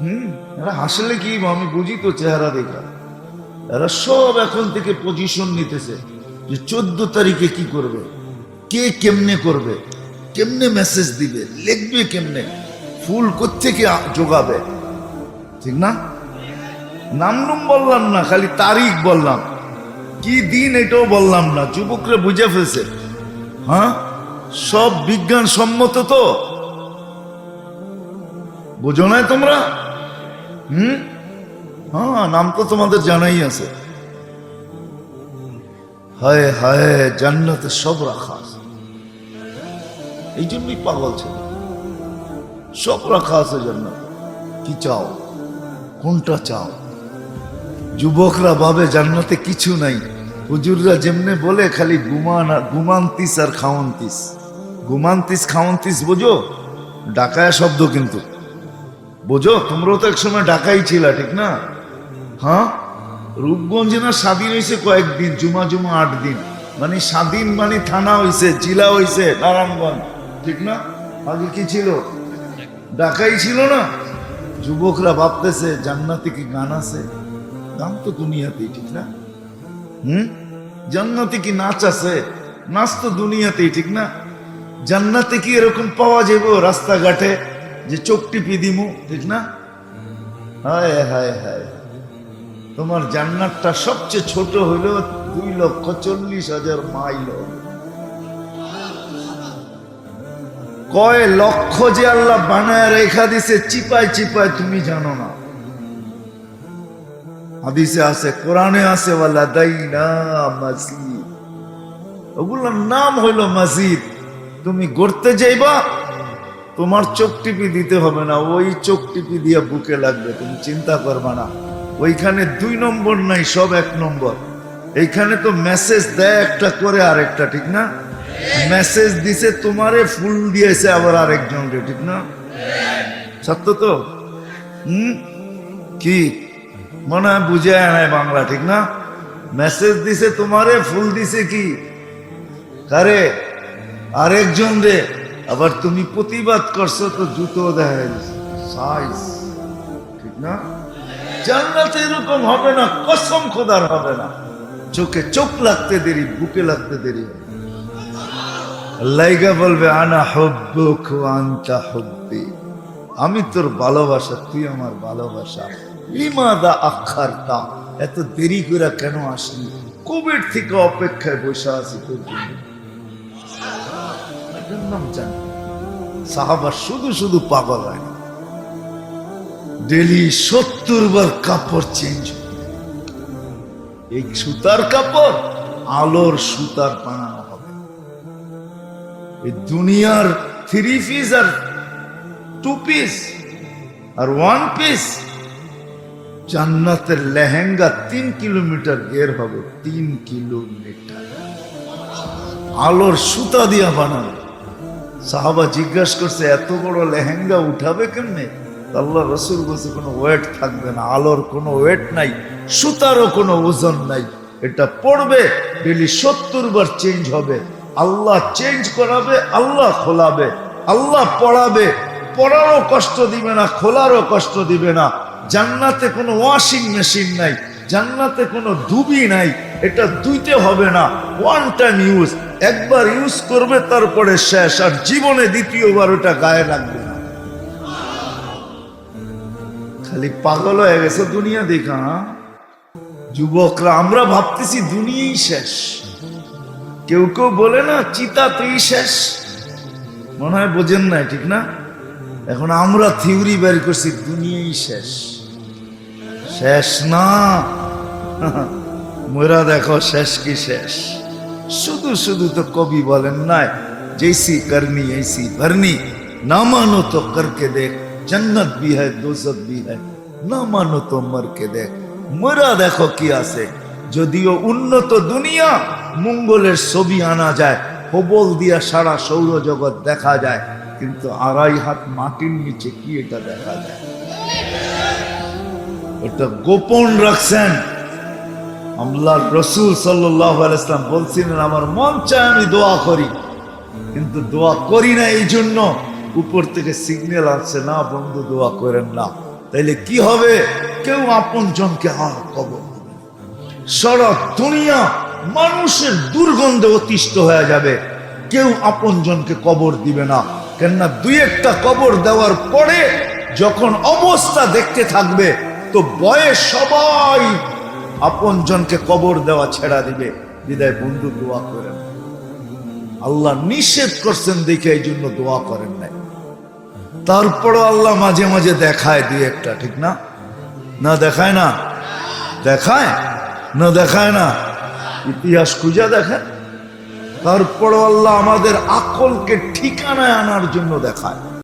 হুম, এরা হাসলে কি? আমি বুঝি তো চেহারা দেখা। এরা সব এখন থেকে পজিশন নিতেছে যে চোদ্দ তারিখে কি করবে? কে কেমনে করবে? কেমনে মেসেজ দিবে? লিখবে কেমনে? ফুল কোত্থেকে আ- যোগাবে? ঠিক না? নামনুম বললাম না, খালি তারিখ বললাম। কি দিন এটাও বললাম না, যুবকরা বুঝে ফেলছে। হ্যাঁ? সব বিজ্ঞান সম্মত তো? বুঝো নাই তোমরা? হুম? হ্যাঁ নাম তো তোমাদের জানাই আছে। হায় হায়, জান্নাতে সব রাখা আছে। এই জন্যই পাগল ছিল। সব রাখা আছে জান্নাত। কি চাও? কোনটা চাও? যুবকরা ভাবে জান্নাতে কিছু নাই। হুজুররা যেমনে বলে, খালি গুমান গুমান্তিস আর খাওয়ান্তিস। গুমান্তিস, খাওয়ান্তিস বোঝো? ডাকায়া শব্দ কিন্তু। বোঝো, তোমরাও তো একসময় ডাকাই ছিল, ঠিক না? হ্যাঁ? রূপগঞ্জে না স্বাধীন হয়েছে কয়েকদিন, জুমা জুমা আট দিন। মানে স্বাধীন মানে থানা হয়েছে জেলা হয়েছে নারায়ণগঞ্জ, ঠিক না? আগে কি ছিল? ডাকাই ছিল না? যুবকরা ভাবতেছে, জান্নাতে কি গান আছে? গান তো দুনিয়াতেই, ঠিক না? হুম? জান্নাতে কি নাচ আছে? নাচ তো দুনিয়াতেই, ঠিক না? জান্নাতে কি এরকম পাওয়া যাবে রাস্তাঘাটে? যে চোখ টিপি দিমু, ঠিক না? হায় হায় হায়। তোমার জান্নাতটা সবচেয়ে ছোট হইল দুই লক্ষ চল্লিশ হাজার মাইল। কয় লক্ষ যে আল্লাহ বানায় রেখা দিছে, চিপায় চিপায় তুমি জানো না। হাদিসে আছে, কোরআনে আছে, ওয়ালা দাইনা মসজিদ ওগুলোর নাম হইল মসজিদ তুমি গড়তে যাইবা তোমার চোখ টিপি দিতে হবে না, ওই চোখ টিপি দিয়ে বুকে লাগবে, তুমি চিন্তা করবা না। ওইখানে দুই নম্বর নাই, সব এক নম্বর। এইখানে তো মেসেজ দেয় একটা করে আরেকটা, ঠিক না? মেসেজ দিছে, তোমারে ফুল দিয়েছে আবার আরেকজনকে, ঠিক না? সত্য তো? হুম? কি? মনে হয় বুঝে নাই বাংলা, ঠিক না? মেসেজ দিছে, তোমারে ফুল দিছে কি? কারে? আরেকজন রে। আবার তুমি প্রতিবাদ করছ, তো জুতো গেছে সাইজ ঠিক না? জান্নাতে এরকম হবে না, কসম খোদার হবে না। চোখে চোখ লাগতে দেরি, বুকে লাগতে দেরি। লাইগা বলবে, আনা হব্বুক আনতা হব্বি। আমি তোর ভালোবাসা, তুই আমার ভালোবাসা। লিমাদা আখারতা? এত দেরি করে কেন আসলি? কোভিড থেকে অপেক্ষায় বসে আছি তোর জন্য। এটার নাম জানি। সাহাবা শুধু শুধু পাগল হয় ডেলি সত্তর বার কাপড় চেঞ্জ এই সুতার কাপড় আলোর সুতার বানানো হবে। এই দুনিয়ার থ্রি পিস আর টু পিস আর ওয়ান পিস জান্নাতের লেহেঙ্গা তিন কিলোমিটার গের হবে, তিন কিলোমিটার। আলোর সুতা দিয়া বানানো সাহাবা জিজ্ঞাসা করছে, এত বড় লেহেঙ্গা উঠাবে কেমনে? আল্লাহ রসুল বলছে, কোনো ওয়েট থাকবে না, আলোর কোনো ওয়েট নাই, সুতারও কোনো ওজন নাই, এটা পড়বে ডেলি সত্তর বার চেঞ্জ হবে, আল্লাহ চেঞ্জ করাবে, আল্লাহ খোলাবে, আল্লাহ পড়াবে, পড়ারও কষ্ট দিবে না, খোলারও কষ্ট দিবে না, জান্নাতে কোনো ওয়াশিং মেশিন নাই জান্নাতে কোনো ডুবি নাই, এটা দুইতে হবে না। ওয়ান টাইম ইউজ একবার ইউজ করবে, তারপরে শেষ, আর জীবনে দ্বিতীয়বার ওটা গায়ে লাগবে না। খালি পাগল হয়ে গেছে দুনিয়া দেখা? যুবকরা, আমরা ভাবতেছি দুনিয়াই শেষ। কেউ কেউ বলে না, চিতাতেই শেষ। মনে হয় বোঝেন নাই, ঠিক না? এখন আমরা থিওরি বের করছি, দুনিয়াই শেষ। শেষ না? মোরা দেখো শেষ কি শেষ? শুধু শুধু তো কবি বলেন নাই জেসি করনি, এইসি ভরনি, না মানো তো করকে দেখ, জন্নত ভি হ্যায় দোজক ভি হ্যায়, না মানো তো মরকে দেখ। মোরা দেখো কি আছে? যদিও উন্নত দুনিয়া, মঙ্গলের ছবি আনা যায়, প্রবল দিয়া সারা সৌরজগৎ দেখা যায়, কিন্তু আড়াই হাত মাটির নিচে কি এটা দেখা যায়? এটা গোপন রাখছেন। আমলার রসুল সাল্লাহ ইসলাম বলছিলেন, আমার মন চায় আমি দোয়া করি। কিন্তু দোয়া করি না এই জন্য উপর থেকে সিগন্যাল আসছে, না বন্ধু, দোয়া করেন না। তাইলে কি হবে? কেউ আপন জনকে আর কবর। সারা দুনিয়া মানুষের দুর্গন্ধে অতিষ্ঠ হয়ে যাবে। কেউ আপন জনকে কবর দিবে না। কেননা দুই একটা কবর দেওয়ার পরে যখন অবস্থা দেখতে থাকবে তো বয়স সবাই আপন জনকে কবর দেওয়া ছেড়া দিবে। বিদায়, বন্ধু, দোয়া করেন। আল্লাহ নিষেধ করছেন দেখে এই জন্য দোয়া করেন নাই। তারপরও আল্লাহ মাঝে মাঝে দেখায় দুই একটা, ঠিক না? না দেখায় না? দেখায়? না দেখায় না? ইতিহাস খুঁজে দেখেন। তারপরও আল্লাহ আমাদের আকলকে ঠিকানায় আনার জন্য দেখায়।